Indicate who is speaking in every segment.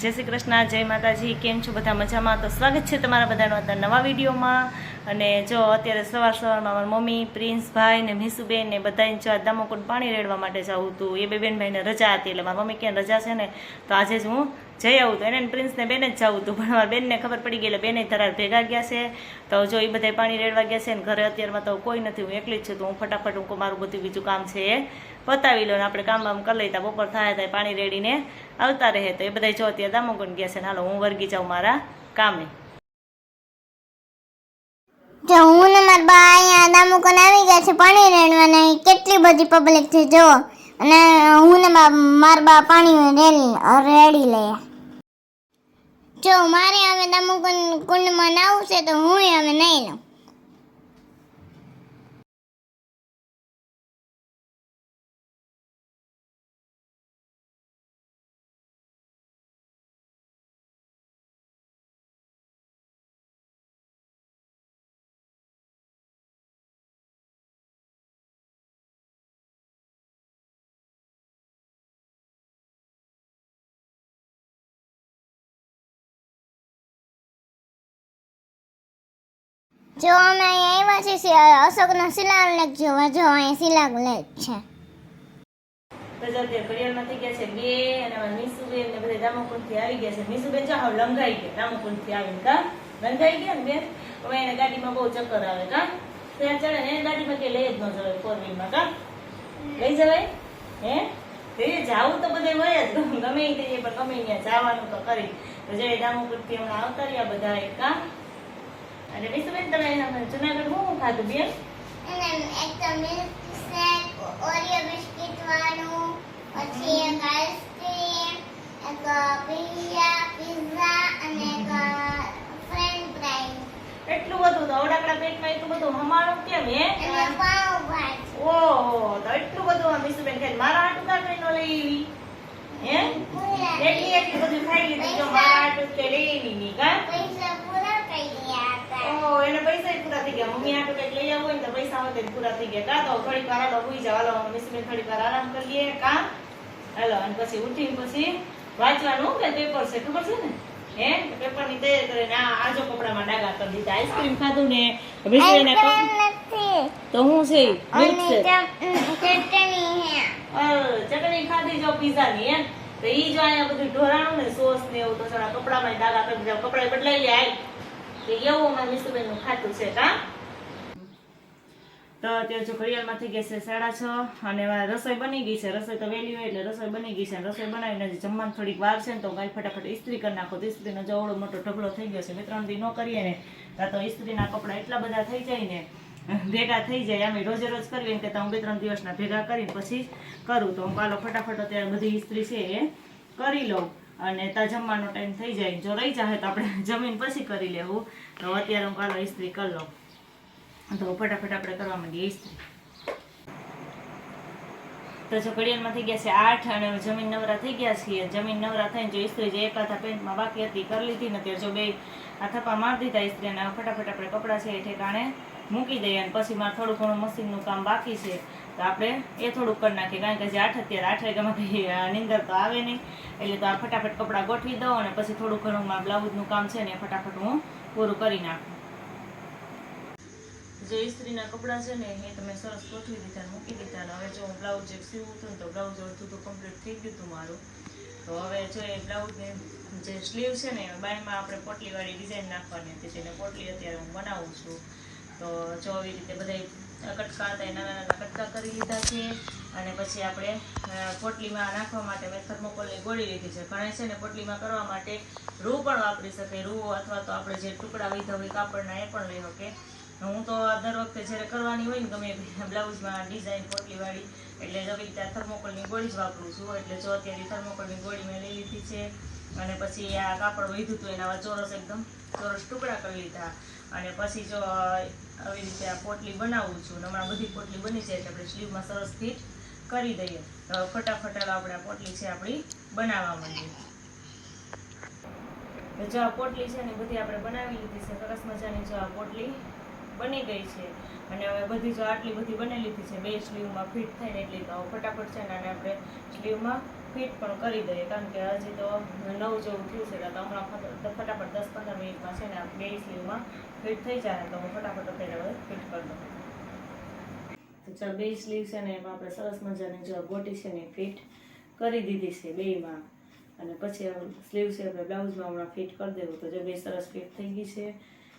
Speaker 1: જય શ્રી કૃષ્ણ, જય માતાજી, કેમ છો બધા મજામાં? તો સ્વાગત છે તમારા બધાનો અત્યારે નવા વિડીયોમાં. અને જો અત્યારે સવાર સવારમાં મારા મમ્મી પ્રિન્સભાઈ ને મીસુબેન ને બધાને જો આ દામોકુંડ પાણી રેડવા માટે જવું હતું એ બે બેનભાઈને રજા હતી, એટલે મારા મમ્મી ક્યાં રજા છે ને, તો આજે જ હું જઈ આવું તો એને પ્રિન્સને બેને જ જવું હતું. પણ મારા બેનને ખબર પડી ગઈ એટલે બેને ધરાર ભેગા ગયા છે. તો જો એ બધા પાણી રેડવા ગયા છે ને ઘરે અત્યારમાં તો કોઈ નથી, હું એકલી જ છું તો હું ફટાફટ હું મારું બધું બીજું કામ છે એ પતાવી લો ને આપણે કામ બામ કરી લઈતા બપોર થાય થાય પાણી રેડીને આવતા રહે. તો એ બધા જો અત્યારે દામોગુંડ ગયા છે હાલો હું વર્ગી જાઉં મારા કામે.
Speaker 2: જો હું ને મારા બા અહીંયા દામુકન આવી ગયા છે પાણી રેડવાને કેટલી બધી પબ્લિક છે, જો. અને હું ને મારા બા પાણી રેડી રેડી લે. જો મારે હવે દામુકન કુંડમાં નાવું છે તો હું હવે નહીં લઉં. જો અમે અહીંયા આવ્યા અશોકનો શિલાલેખ જોવા. જો અહીંયા શિલાલેખ છે.
Speaker 1: તો ચક્કર આવે, કા? ત્યાં ચડે ને ગાડીમાં કે લઈ જ ન જવાય ફોર કા? લઈ જવાય? હે? તે જાવું તો બધે હોય જ. ગમે ઈ પણ ગમે ત્યાં જવાનું તો કરી તો જે દામોકુંડથી હમણાં આવતા રહ્યા બધા એક કા? અને મીસુબેન તમે જુનાગઢ શું ખાધું બેન?
Speaker 2: એક તો મિલ્ક સ્નેક ઓરિયો બિસ્કિટ વાળું પછી એક આઈસ્ક્રીમ એક પિઝા પિઝા અને એક ફ્રેન્ચ ફ્રાઈઝ
Speaker 1: એટલું બધું તો અવડાકડા પેટમાં એટલું બધું હમાણું કેમ હે?
Speaker 2: અને પાવ ભાજી
Speaker 1: તો એટલું બધું આ મીસુબેન કે મારા હાટું કાં કઈ નો લઈ. હે? એટલી એટલી બધું ખાઈ લીધું જો મારા હાટું કે લઈ આવી ની કા
Speaker 2: પૈસા પૂરા કરી ગયા હતા
Speaker 1: ઓહો એને પૈસા ય પૂરા થઈ ગયા. મમ્મી હાટું કંઈક લઈ હોય ને તો પૈસા હોતે પૂરા થઈ ગયા. કા તો થોડીક વાર હાલો હુઈ જાવ હાલો મીસુબેન થોડીક વાર આરામ કરીએ કા? હાલો અને પછી ઉઠીને પછી વાંચવાનું કે પેપર છે? ખબર છે ને? હે? પેપરની તૈયારી કરીને આ આજો કપડામાં ડાગા કરી દીધા. આઈસ્ક્રીમ ખાધું ને? તો હું છે? મિલ્ક છે?
Speaker 2: ચટણી હે.
Speaker 1: ચટણી ખાધી જો પીઝા ની એમ? તો ઈ જો બધું ઢોરાણું ને સોસ ને એવું તો કપડામાં ડાગા કરી દીધા. કપડા બદલાઈ લે તો એવું અમારા મીસુબેન ખાતું છે, કા? તો અત્યારે જો ઘડિયાળમાં થઈ ગયા છે સાડા છ અને રસોઈ બની ગઈ છે. રસોઈ તો વહેલી હોય એટલે રસોઈ બની ગઈ છે. રસોઈ બનાવીને હજી જમવાનું થોડીક વાર છે ને તો ગાય ફટાફટ ઇસ્ત્રી કરી નાખો. તો ઇસ્ત્રીનો જવડો મોટો ઢગલો થઈ ગયો છે. બે ત્રણ દી ન કરીએ ને ત્યાં તો ઇસ્ત્રીના કપડાં એટલા બધા થઈ જાય ને, ભેગા થઈ જાય અમે રોજે રોજ કરીએ ને કે હું બે ત્રણ દિવસના ભેગા કરીને પછી કરું. તો હું પાલો ફટાફટ અત્યારે બધી ઇસ્ત્રી છે એ કરી લઉં. અને ત્યાં જમવાનો ટાઈમ થઈ જાય. જો રહી જાય તો આપણે જમીન પછી કરી લેવું. તો અત્યારે હું કાલો ઇસ્ત્રી કરી લઉં. તો ફટાફટ આપણે કરવા માંડીએ ઇસ્ત્રી. તો જો ઘડિયાળમાં થઈ ગયા છે આઠ અને જમીન નવરા થઈ ગયા છીએ. જમીન નવરા થઈને જો ઇસ્ત્રી જે એક હાથા પેન્ટમાં બાકી હતી, કરી લીધી ને ત્યારે જો બે આ થપ્પા મારી દીધા ઇસ્ત્રી અને ફટાફટ આપણે કપડાં છે એ ઠેકાણે મૂકી દઈએ અને પછી મારે થોડું ઘણું મશીનનું કામ બાકી છે. તો આપણે એ થોડું કરી નાખીએ, કારણ કે જે આઠ અત્યારે આઠ વાગ્યામાં કંઈ નીંદર તો આવે નહીં. એટલે તો આ ફટાફટ કપડાં ગોઠવી દઉં અને પછી થોડું ઘણું મારા બ્લાઉઝનું કામ છે ને એ ફટાફટ હું પૂરું કરી નાખું. જે ઇસ્ત્રીના કપડાં છે ને, એ તમે સરસ ગોઠવી દીધા મૂકી દીધા અને હવે જો હું બ્લાઉઝ જે સીવું હતું ને તો બ્લાઉઝ અડધું તો કમ્પ્લીટ થઈ ગયું હતું મારું. તો હવે જો એ બ્લાઉઝને જે સ્લીવ છે ને બાયમાં આપણે પોટલીવાળી ડિઝાઇન નાખવાની હતી, જેને પોટલી અત્યારે હું બનાવું છું. તો જો આવી રીતે બધા કટકા હતા નાના નાના કટકા કરી લીધા છે અને પછી આપણે પોટલીમાં નાખવા માટે મેં થર્મોકોલની ગોળી લીધી છે. ઘણા છે ને પોટલીમાં કરવા માટે રૂ પણ વાપરી શકે. રૂ અથવા તો આપણે જે ટુકડા લીધા હોય કાપડના, એ પણ લઈ શકે. હું તો દર વખતે જ્યારે કરવાની હોય ને ગમે બ્લાઉઝમાં ડિઝાઇન પોટલીવાળી, એટલે આવી રીતે થર્મોકોલની ગોળી જ વાપરું છું. એટલે જો અત્યારે થર્મોકોલની ગોળી મેં લઈ લીધી છે. અને પછી આ કાપડ વધ્યું હતું, એના ચોરસ એકદમ ચોરસ ટુકડા કરી લીધા. અને પછી જો આવી રીતે આ પોટલી બનાવું છું હમણાં બધી પોટલી બની જાય એટલે આપણે સ્લીવમાં સરસ ફિટ કરી દઈએ. તો ફટાફટ આપણે આ પોટલી છે આપણી બનાવવા માંડીએ. જો આ પોટલી છે ને બધી આપણે બનાવી લીધી છે, સરસ મજાની જો આ પોટલી. બની ગઈ છે. અને હવે બધી જો આટલી બધી બની લીધી છે બે સ્લીવમાં ફિટ થઈને એટલી, તો ફટાફટ છે ને અને આપણે સ્લીવમાં ફિટ પણ કરી દઈએ. કારણ કે હજી તો નવ જેવું થયું છે તો હમણાં ફટાફટ દસ પંદર મિનિટમાં છે ને બે સ્લીવમાં ફિટ થઈ જાય તો હું ફટાફટ અત્યારે હવે ફિટ કરી દઉં. તો ચાલ, બે સ્લીવ છે ને એમાં આપણે સરસ મજાની જો ગોટી છે ને ફિટ કરી દીધી છે બેયમાં. અને પછી સ્લીવ છે આપણે બ્લાઉઝમાં હમણાં ફિટ કરી દેવું. તો જો બે સરસ ફિટ થઈ ગઈ છે.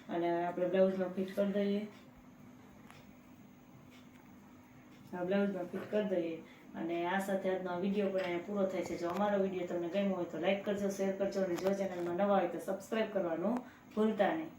Speaker 1: અને આપણે બ્લાઉઝમાં ફિટ કરી દઈએ. બ્લાઉઝમાં ફિટ કરી દઈએ. અને આ સાથે આજનો વીડિયો પણ અહીંયા પૂરો થાય છે. જો અમારો વીડિયો તમને ગમ્યો હોય તો લાઈક કરજો, શેર કરજો અને જો ચેનલમાં નવા હોય તો સબસ્ક્રાઈબ કરવાનું ભૂલતા નહીં.